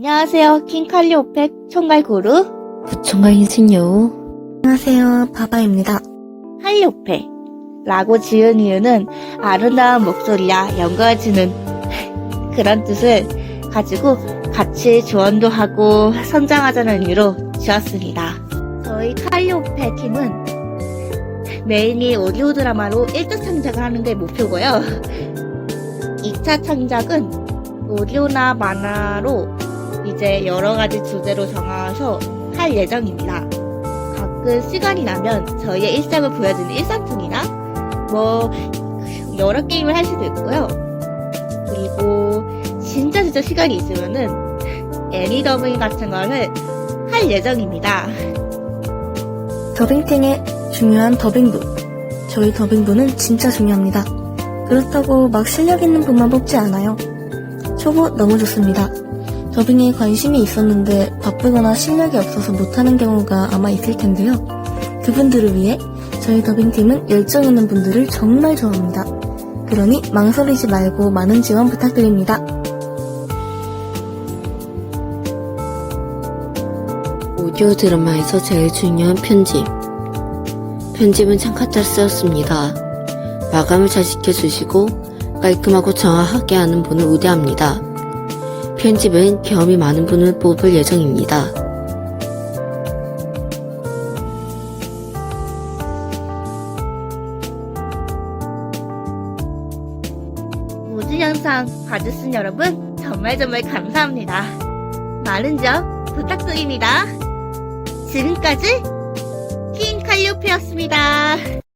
안녕하세요. 킹칼리오페 총괄구루 부총괄 인생여우 안녕하세요. 바바입니다. 칼리오페 라고 지은 이유는 아름다운 목소리와 연관지는 그런 뜻을 가지고 같이 조언도 하고 성장하자는 의미로 지었습니다. 저희 칼리오페 팀은 메인이 오디오 드라마로 1등 창작을 하는 게 목표고요. 2차 창작은 오디오나 만화로 이제 여러 가지 주제로 정해서 할 예정입니다. 가끔 시간이 나면 저희의 일상을 보여주는 일상툰이나 뭐 여러 게임을 할 수도 있고요. 그리고 진짜 진짜 시간이 있으면은 애니 더빙 같은 거를 할 예정입니다. 더빙팀의 중요한 더빙부. 저희 더빙부는 진짜 중요합니다. 그렇다고 막 실력 있는 분만 뽑지 않아요. 초보 너무 좋습니다. 더빙에 관심이 있었는데 바쁘거나 실력이 없어서 못하는 경우가 아마 있을 텐데요. 그분들을 위해 저희 더빙팀은 열정 있는 분들을 정말 좋아합니다. 그러니 망설이지 말고 많은 지원 부탁드립니다. 오디오 드라마에서 제일 중요한 편집 편집은 창카타를 쓰였습니다 마감을 잘 지켜주시고 깔끔하고 정확하게 하는 분을 우대합니다 편집은 경험이 많은 분을 뽑을 예정입니다 모든 영상 봐주신 여러분 정말 정말 감사합니다. 많은 점 부탁드립니다. 지금까지 킹 칼리오페였습니다.